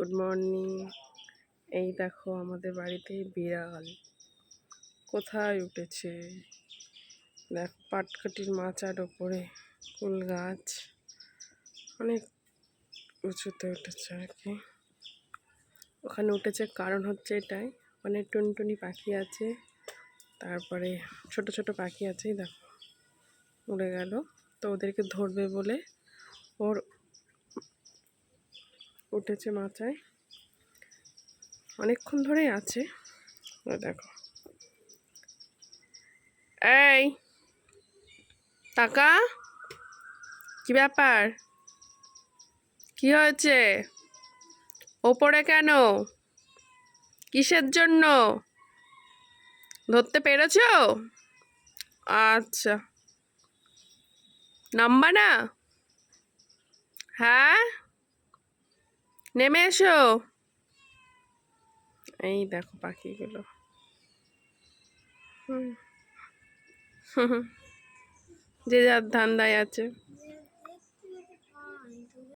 Good morning এই দেখো আমাদের বাড়িতে বিড়াল। কোথায় উঠেছে? দেখো, পাটকাঠির মাচার ওপরে কুল গাছ। অনেক উঁচুতে উঠেছে আর কি। ওখানে উঠেছে কারণ হচ্ছে এটাই অনেক টুনটুনি পাখি আছে। তারপরে ছোট ছোট পাখি আছে দেখো। উড়ে গেল। তো ওদেরকে ধরবে বলে ওর উঠেছে মাথায়। অনেকক্ষণ ধরেই আছে। দেখো। এই টাকা কি ব্যাপার? কি হয়েছে? ওপরে কেন? কিসের জন্য? ধরতে পেরেছ? আচ্ছা। নাম্বা না? হ্যাঁ? নেমে এসো। এই দেখো পাখিগুলো। যে যার ধান্দায় আছে।